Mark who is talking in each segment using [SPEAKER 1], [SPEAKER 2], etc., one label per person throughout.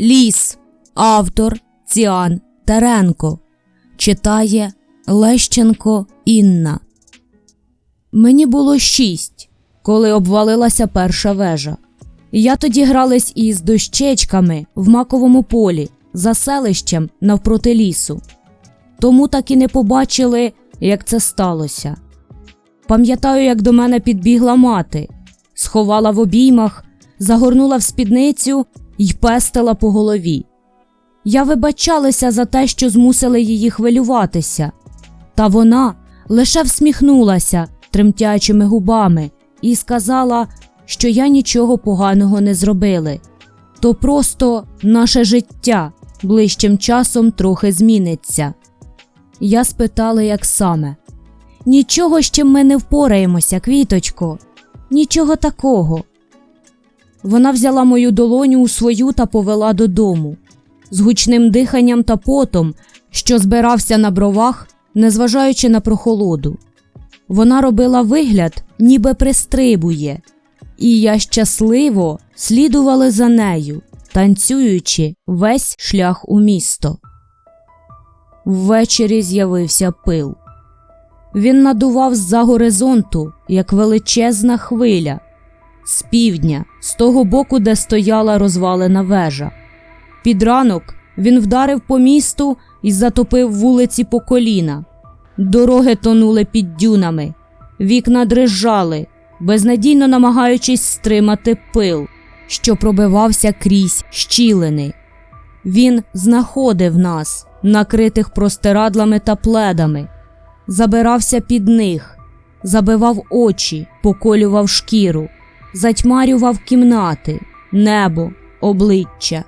[SPEAKER 1] Ліс. Автор Ціан Теренко. Читає Лещенко Інна. Мені було шість, коли обвалилася перша вежа. Я тоді грались із дощечками в маковому полі за селищем навпроти лісу. Тому так і не побачили, як це сталося. Пам'ятаю, як до мене підбігла мати, сховала в обіймах, загорнула в спідницю й пестила по голові. Я вибачалася за те, що змусили її хвилюватися, та вона лише всміхнулася тремтячими губами і сказала, що я нічого поганого не зробили. То просто наше життя ближчим часом трохи зміниться. Я спитала, як саме. Нічого, з чим ми не впораємося, квіточко, нічого такого. Вона взяла мою долоню у свою та повела додому. З гучним диханням та потом, що збирався на бровах, незважаючи на прохолоду. Вона робила вигляд, ніби пристрибує, і я щасливо слідувала за нею, танцюючи весь шлях у місто. Ввечері з'явився пил. Він надував з-за горизонту, як величезна хвиля, з півдня, з того боку, де стояла розвалена вежа. Під ранок він вдарив по місту і затопив вулиці по коліна. Дороги тонули під дюнами, вікна дрижали, безнадійно намагаючись стримати пил, що пробивався крізь щілини. Він знаходив нас, накритих простирадлами та пледами, забирався під них, забивав очі, поколював шкіру, затьмарював кімнати, небо, обличчя,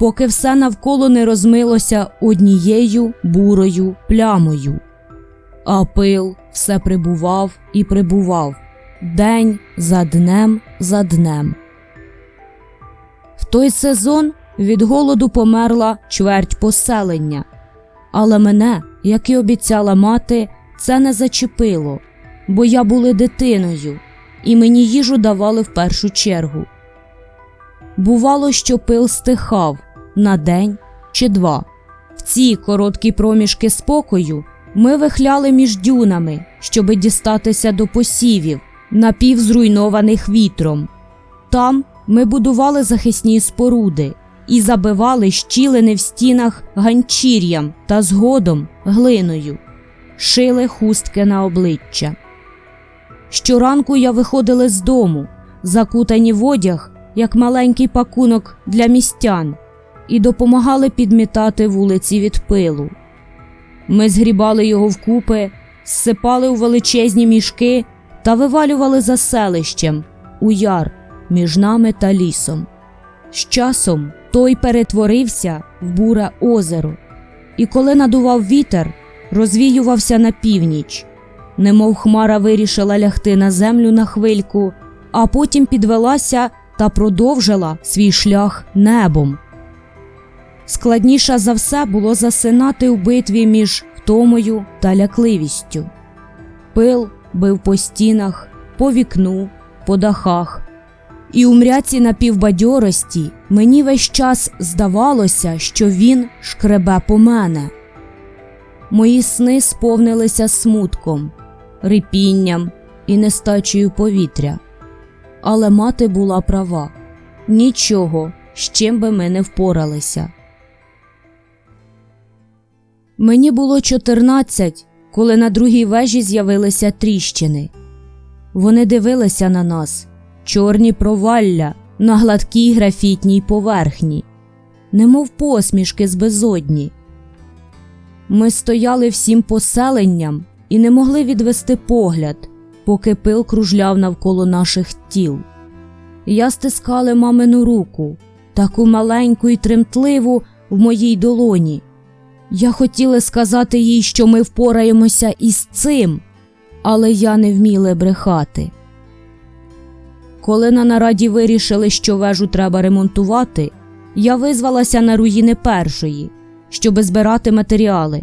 [SPEAKER 1] поки все навколо не розмилося однією бурою плямою. А пил все прибував і прибував день за днем за днем. В той сезон від голоду померла чверть поселення, але мене, як і обіцяла мати, це не зачепило, бо я була дитиною, і мені їжу давали в першу чергу. Бувало, що пил стихав на день чи два. В ці короткі проміжки спокою ми вихляли між дюнами, щоби дістатися до посівів, напівзруйнованих вітром. Там ми будували захисні споруди і забивали щілини в стінах ганчір'ям та згодом глиною, шили хустки на обличчя. Щоранку я виходила з дому, закутані в одяг, як маленький пакунок для містян, і допомагали підмітати вулиці від пилу. Ми згрібали його вкупи, зсипали у величезні мішки та вивалювали за селищем у яр між нами та лісом. З часом той перетворився в буре озеро, і коли надував вітер, розвіювався на північ, немов хмара вирішила лягти на землю на хвильку, а потім підвелася та продовжила свій шлях небом. Складніше за все було засинати у битві між втомою та лякливістю. Пил бив по стінах, по вікну, по дахах. І у мряці напівбадьорості мені весь час здавалося, що він шкребе по мене. Мої сни сповнилися смутком, рипінням і нестачею повітря. Але мати була права нічого, з чим би ми не впоралися. Мені було 14, коли на другій вежі з'явилися тріщини. Вони дивилися на нас, чорні провалля на гладкій графітній поверхні, немов посмішки з безодні. Ми стояли всім поселенням і не могли відвести погляд, поки пил кружляв навколо наших тіл. Я стискала мамину руку, таку маленьку і тремтливу в моїй долоні. Я хотіла сказати їй, що ми впораємося із цим, але я не вміла брехати. Коли на нараді вирішили, що вежу треба ремонтувати, я визвалася на руїни першої, щоби збирати матеріали.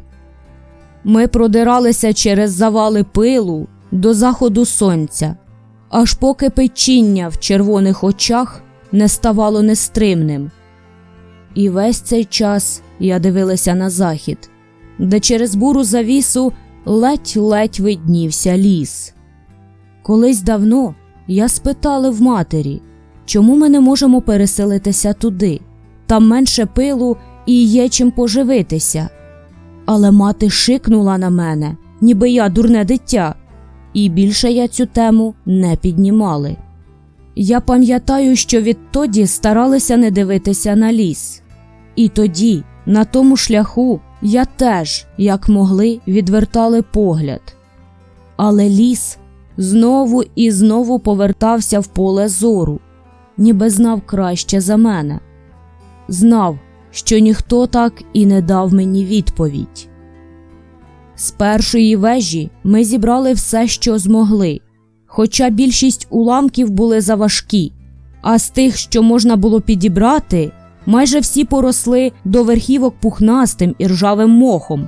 [SPEAKER 1] Ми продиралися через завали пилу до заходу сонця, аж поки печіння в червоних очах не ставало нестримним. І весь цей час я дивилася на захід, де через буру завісу ледь-ледь виднівся ліс. Колись давно я спитала в матері, чому ми не можемо переселитися туди, там менше пилу і є чим поживитися. Але мати шикнула на мене, ніби я дурне дитя, і більше я цю тему не піднімали. Я пам'ятаю, що відтоді старалися не дивитися на ліс. І тоді, на тому шляху, я теж, як могли, відвертали погляд. Але ліс знову і знову повертався в поле зору, ніби знав краще за мене. Знав, що ніхто так і не дав мені відповідь. З першої вежі ми зібрали все, що змогли, хоча більшість уламків були заважкі, а з тих, що можна було підібрати, майже всі поросли до верхівок пухнастим і ржавим мохом,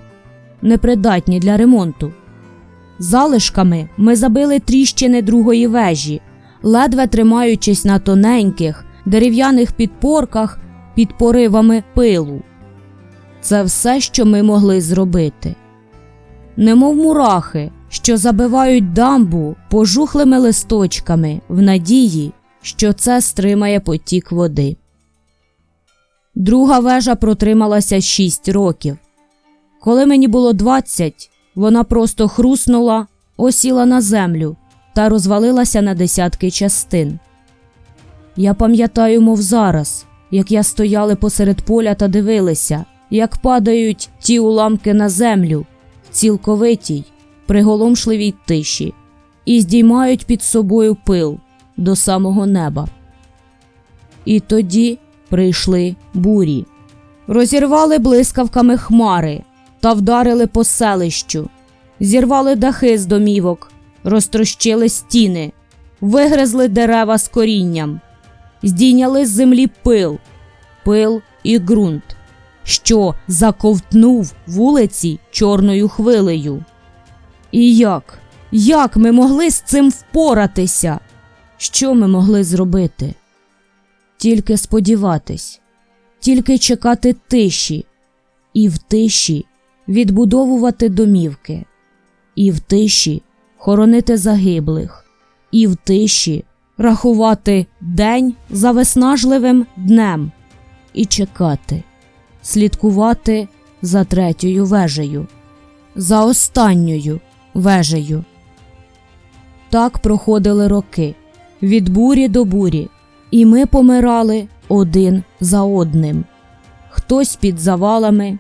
[SPEAKER 1] непридатні для ремонту. Залишками ми забили тріщини другої вежі, ледве тримаючись на тоненьких дерев'яних підпорках під поривами пилу. Це все, що ми могли зробити. Немов мурахи, що забивають дамбу пожухлими листочками в надії, що це стримає потік води. Друга вежа протрималася шість років. Коли мені було двадцять, вона просто хруснула, осіла на землю та розвалилася на десятки частин. Я пам'ятаю, мов зараз, як я стояли посеред поля та дивилися, як падають ті уламки на землю цілковитій, приголомшливій тиші і здіймають під собою пил до самого неба. І тоді прийшли бурі, розірвали блискавками хмари та вдарили по селищу, зірвали дахи з домівок, розтрощили стіни, вигризли дерева з корінням, здійняли з землі пил, пил і ґрунт, що заковтнув вулиці чорною хвилею. І як? Як ми могли з цим впоратися? Що ми могли зробити? Тільки сподіватись, тільки чекати тиші, і в тиші відбудовувати домівки, і в тиші хоронити загиблих, і в тиші рахувати день за виснажливим днем, і чекати, слідкувати за третьою вежею, за останньою вежею. Так проходили роки від бурі до бурі, і ми помирали один за одним. Хтось під завалами,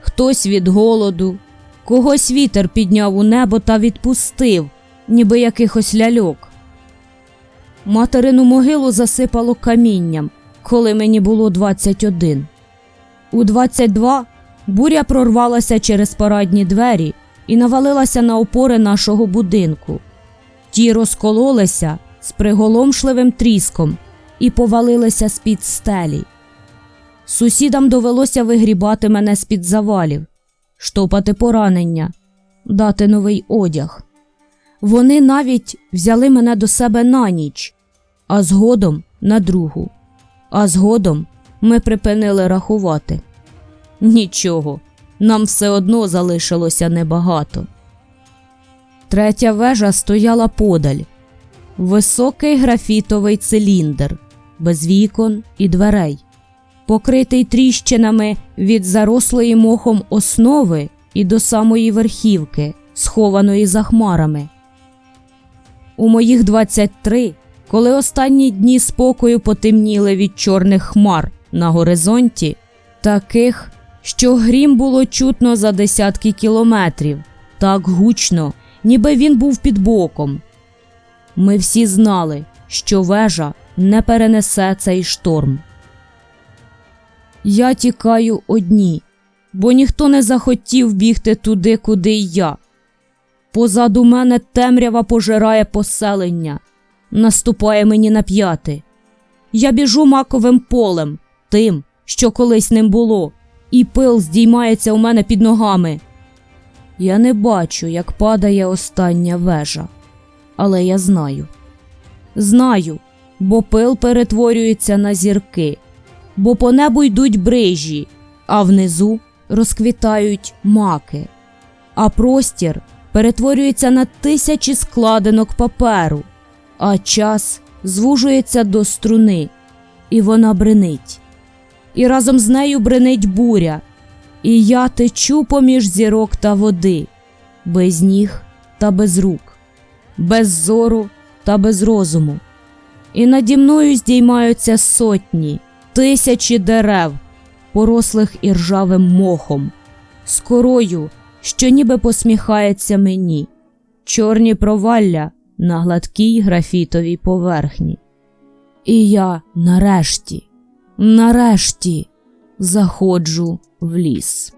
[SPEAKER 1] хтось від голоду, когось вітер підняв у небо та відпустив, ніби якихось ляльок. Материну могилу засипало камінням, коли мені було 21. У 22 буря прорвалася через парадні двері і навалилася на опори нашого будинку. Ті розкололися з приголомшливим тріском і повалилися з-під стелі. Сусідам довелося вигрібати мене з-під завалів, штопати поранення, дати новий одяг. Вони навіть взяли мене до себе на ніч, а згодом на другу. А згодом ми припинили рахувати. Нічого, нам все одно залишилося небагато. Третя вежа стояла подаль, високий графітовий циліндр, без вікон і дверей, покритий тріщинами від зарослої мохом основи і до самої верхівки, схованої за хмарами. У моїх 23, коли останні дні спокою потемніли від чорних хмар на горизонті, таких, що грім було чутно за десятки кілометрів, так гучно, ніби він був під боком. Ми всі знали, що вежа не перенесе цей шторм. Я тікаю одні, бо ніхто не захотів бігти туди, куди й я. Позаду мене темрява пожирає поселення, наступає мені на п'яти. Я біжу маковим полем, тим, що колись ним було, і пил здіймається у мене під ногами. Я не бачу, як падає остання вежа, але я знаю. Знаю, бо пил перетворюється на зірки, бо по небу йдуть брижі, а внизу розквітають маки, а простір перетворюється на тисячі складинок паперу, а час звужується до струни, і вона бренить. І разом з нею бренить буря, і я течу поміж зірок та води, без ніг та без рук, без зору та без розуму. І наді мною здіймаються сотні, тисячі дерев, порослих іржавим мохом, з корою, що ніби посміхається мені, чорні провалля на гладкій графітовій поверхні. І я нарешті, нарешті заходжу в ліс.